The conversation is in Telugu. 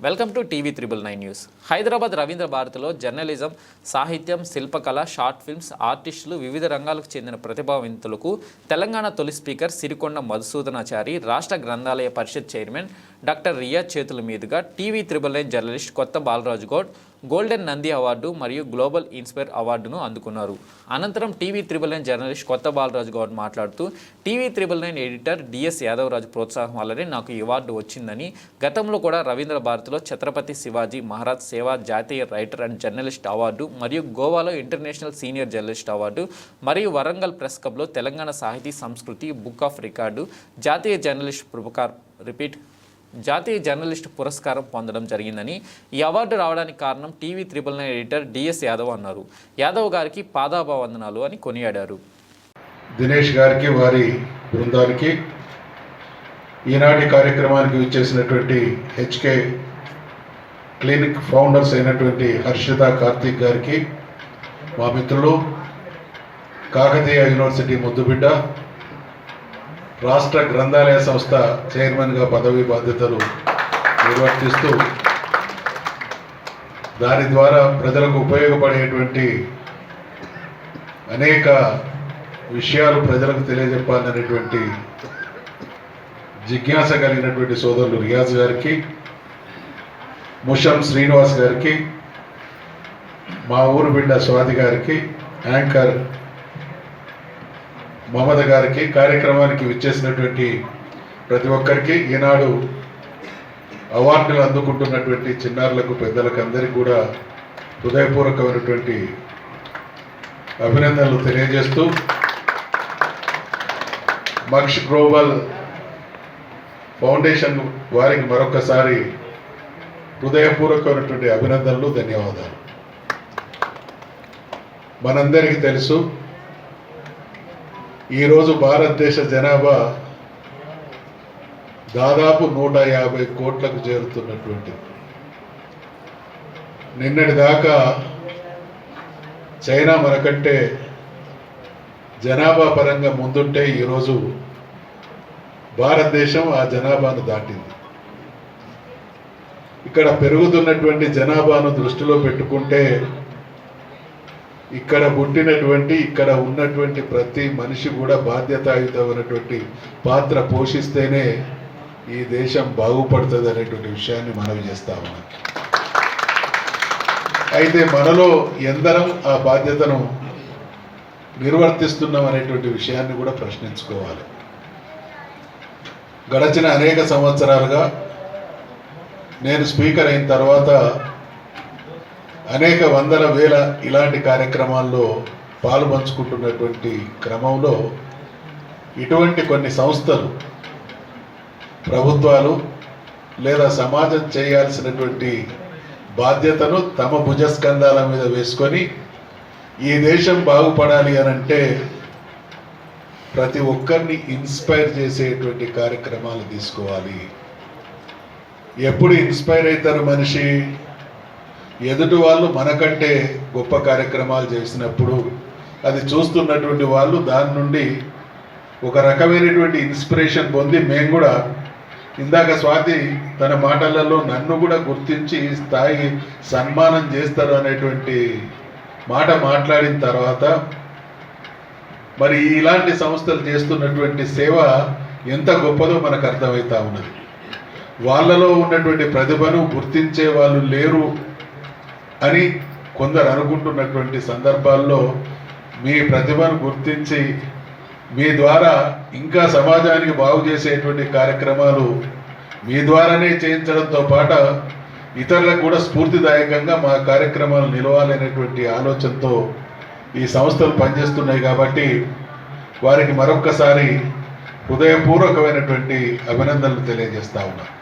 Welcome to TV triple nine news. Hyderabad Ravindra భారతిలో జర్నలిజం సాహిత్యం శిల్పకళ షార్ట్ ఫిల్మ్స్ ఆర్టిస్టులు వివిధ రంగాలకు చెందిన ప్రతిభావంతులకు తెలంగాణ తొలి స్పీకర్ సిరికొండ మధుసూదనాచారి రాష్ట్ర గ్రంథాలయ పరిషత్ చైర్మన్ డాక్టర్ రియా చేతుల మీదుగా TV triple nine journalist Kotha Balaraju Goud golden Nandi award మరియు గ్లోబల్ ఇన్స్పైర్ అవార్డును అందుకున్నారు. అనంతరం TV triple nine journalist Kotha Balaraju Goud మాట్లాడుతూ TV triple nine editor D S Yadavaraju ప్రోత్సాహం వల్లనే నాకు ఈ అవార్డు వచ్చిందని గతంలో కూడా రవీంద్ర భారతిలో ఛత్రపతి శివాజీ మహారాజ్ సేవా జాతీయ రైటర్ అండ్ జర్నలిస్ట్ అవార్డు మరియు గోవాలో ఇంటర్నేషనల్ సీనియర్ జర్నలిస్ట్ అవార్డు మరియు వరంగల్ ప్రెస్ క్లబ్లో Telangana Sahiti Samskriti book of record జాతీయ జర్నలిస్ట్ పురస్కార్ రిపీట్ జాతీయ జర్నలిస్ట్ పురస్కారం పొందడం జరిగిందని ఈ అవార్డు రావడానికి కారణం TV triple nine editor D S Yadav అన్నారు. యాదవ్ గారికి పాదాభవందనాలు అని కొనియాడారు. దినేష్ గారికి వారి బృందానికి ఈనాటి కార్యక్రమానికి విచ్చేసినటువంటి హెచ్కే క్లినిక్ ఫౌండర్స్ అయినటువంటి హర్షిత కార్తీక్ గారికి మా మిత్రులు కాకతీయ యూనివర్సిటీ ముద్దుబిడ్డ రాష్ట్ర గ్రంథాలయ సంస్థ చైర్మన్గా పదవి బాధ్యతలు నిర్వర్తిస్తూ దాని ద్వారా ప్రజలకు ఉపయోగపడేటువంటి అనేక విషయాలు ప్రజలకు తెలియజెప్పాలనేటువంటి జిజ్ఞాస కలిగినటువంటి సోదరులు రియాజ్ గారికి ముషం శ్రీనివాస్ గారికి మా ఊరు బిడ్డ స్వాతి గారికి యాంకర్ మమత గారికి కార్యక్రమానికి విచ్చేసినటువంటి ప్రతి ఒక్కరికి ఈనాడు అవార్డులు అందుకుంటున్నటువంటి చిన్నారులకు పెద్దలకు అందరికీ కూడా హృదయపూర్వకమైనటువంటి అభినందనలు తెలియజేస్తూ మక్ష్ గ్లోబల్ ఫౌండేషన్ వారికి మరొకసారి హృదయపూర్వకమైనటువంటి అభినందనలు ధన్యవాదాలు. మనందరికీ తెలుసు ఈరోజు భారతదేశ జనాభా దాదాపు నూట యాభై కోట్లకు చేరుతున్నటువంటిది నిన్నటి దాకా చైనా మనకంటే జనాభా పరంగా ముందుంటే ఈరోజు భారతదేశం ఆ జనాభాను దాటింది. ఇక్కడ పెరుగుతున్నటువంటి జనాభాను దృష్టిలో పెట్టుకుంటే ఇక్కడ పుట్టినటువంటి ఇక్కడ ఉన్నటువంటి ప్రతి మనిషి కూడా బాధ్యతాయుతమైనటువంటి పాత్ర పోషిస్తేనే ఈ దేశం బాగుపడుతుంది అనేటువంటి విషయాన్ని మనవి చేస్తాము అయితే మనలో ఎందరం ఆ బాధ్యతను నిర్వర్తిస్తున్నాం అనేటువంటి విషయాన్ని కూడా ప్రశ్నించుకోవాలి. గడచిన అనేక సంవత్సరాలుగా నేను స్పీకర్ అయిన తర్వాత అనేక వందల వేల ఇలాంటి కార్యక్రమాల్లో పాలుపంచుకుంటున్నటువంటి క్రమంలో ఇటువంటి కొన్ని సంస్థలు ప్రభుత్వాలు లేదా సమాజం చేయాల్సినటువంటి బాధ్యతను తమ భుజస్కంధాల మీద వేసుకొని ఈ దేశం బాగుపడాలి అని అంటే ప్రతి ఒక్కరిని ఇన్స్పైర్ చేసేటువంటి కార్యక్రమాలు తీసుకోవాలి. ఎప్పుడు ఇన్స్పైర్ అవుతారు మనిషి? ఎదుటి వాళ్ళు మనకంటే గొప్ప కార్యక్రమాలు చేసినప్పుడు అది చూస్తున్నటువంటి వాళ్ళు దాని నుండి ఒక రకమైనటువంటి ఇన్స్పిరేషన్ పొంది మేము కూడా ఇందాక స్వాతి తన మాటలలో నన్ను కూడా గుర్తించి స్థాయి సన్మానం చేస్తారు అనేటువంటి మాట మాట్లాడిన తర్వాత మరి ఇలాంటి సంస్థలు చేస్తున్నటువంటి సేవ ఎంత గొప్పదో మనకు అర్థమవుతా ఉన్నది. వాళ్ళలో ఉన్నటువంటి ప్రతిభను గుర్తించే వాళ్ళు లేరు. అని కొందరు అనుకుంటున్నటువంటి సందర్భాల్లో మీ ప్రతిభను గుర్తించి మీ ద్వారా ఇంకా సమాజానికి బాగు చేసేటువంటి కార్యక్రమాలు మీ ద్వారానే చేయించడంతో పాటు ఇతరులకు కూడా స్ఫూర్తిదాయకంగా మా కార్యక్రమాలు నిలవాలనేటువంటి ఆలోచనతో ఈ సంస్థలు పనిచేస్తున్నాయి కాబట్టి వారికి మరొక్కసారి హృదయపూర్వకమైనటువంటి అభినందనలు తెలియజేస్తా ఉన్నాను